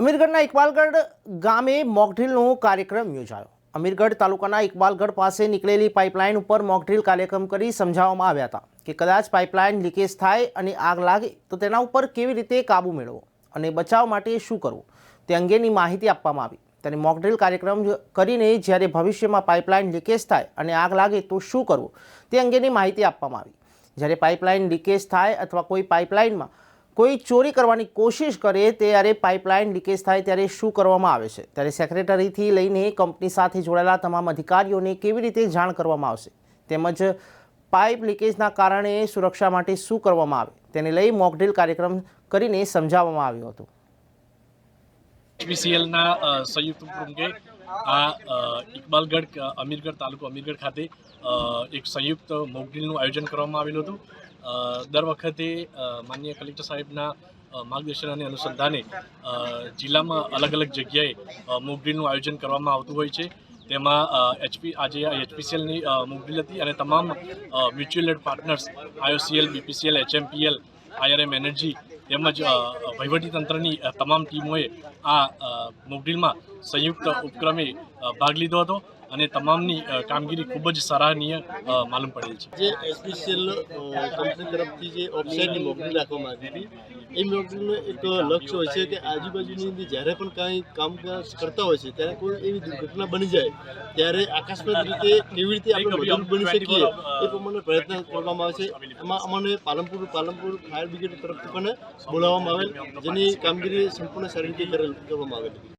અમીરગઢના ઇકબાલગઢ ગામે મોકડ્રીલનો કાર્યક્રમ યોજાયો. અમીરગઢ તાલુકાના ઇકબાલગઢ પાસે નીકળેલી પાઇપલાઇન ઉપર મોકડ્રીલ કાર્યક્રમ કરી સમજાવવામાં આવ્યા હતા કે કદાચ પાઇપલાઇન લીકેજ થાય અને આગ લાગે તો તેના ઉપર કેવી રીતે કાબૂ મેળવવો અને બચાવ માટે શું કરવું તે અંગેની માહિતી આપવામાં આવી. તેને મોકડ્રીલ કાર્યક્રમ કરીને જ્યારે ભવિષ્યમાં પાઇપલાઇન લીકેજ થાય અને આગ લાગે તો શું કરવું તે અંગેની માહિતી આપવામાં આવી. જ્યારે પાઇપલાઇન લીકેજ થાય અથવા કોઈ પાઇપલાઇનમાં કોઈ ચોરી કરવાની કોશિશ કરે ત્યારે પાઇપલાઇન લીકેજ થાય ત્યારે શું કરવામાં આવે છે? ત્યારે સેક્રેટરીથી લઈને કંપની સાથે જોડાયેલા તમામ અધિકારીઓને કેવી રીતે જાણ કરવામાં આવશે? તેમજ પાઇપ લીકેજના કારણે સુરક્ષા માટે શું કરવામાં આવે? તેને લઈ મોકડ્રીલ કાર્યક્રમ કરીને સમજાવવામાં આવ્યું હતું. એચબીસીએલના સંયુક્ત ઉપક્રમે આ ઇકબાલગઢ અમીરગઢ તાલુકો અમીરગઢ ખાતે એક સંયુક્ત મોકડ્રીલનું આયોજન કરવામાં આવેલું હતું. દર વખતે માન્ય કલેક્ટર સાહેબના માર્ગદર્શન અને અનુસંધાને જિલ્લામાં અલગ અલગ જગ્યાએ મોકડ્રીલનું આયોજન કરવામાં આવતું હોય છે. તેમાં એચપી આજે એચપીસીએલની મોકડ્રીલ હતી અને તમામ mutual aid partners IOCL BPCL HMPL IRM energy તેમજ વહીવટીતંત્રની તમામ ટીમોએ આ મુગડીલમાં સંયુક્ત ઉપક્રમે ભાગ લીધો હતો. અને તમામની કામગીરી ખૂબ જ સરાહનીય માલુમ પડેલ છે. જે એસપીસીએલ કંપની તરફથી જે ઓફસાઇડની મોકલી રાખવામાં આવી હતી એ મોકલીનું એક લક્ષ્ય હોય છે કે આજુબાજુની અંદર જ્યારે પણ કાંઈ કામકાજ કરતા હોય છે ત્યારે કોઈ એવી દુર્ઘટના બની જાય ત્યારે આકસ્મિક રીતે કેવી રીતે આપણે મદદ બની શકીએ એ પ્રમાણે પ્રયત્ન કરવામાં આવે છે. એમાં અમને પાલનપુર પાલનપુર ફાયર બ્રિગેડ તરફથી પણ બોલાવવામાં આવેલ જેની કામગીરી સંપૂર્ણ સારી રીતે કરવામાં આવેલી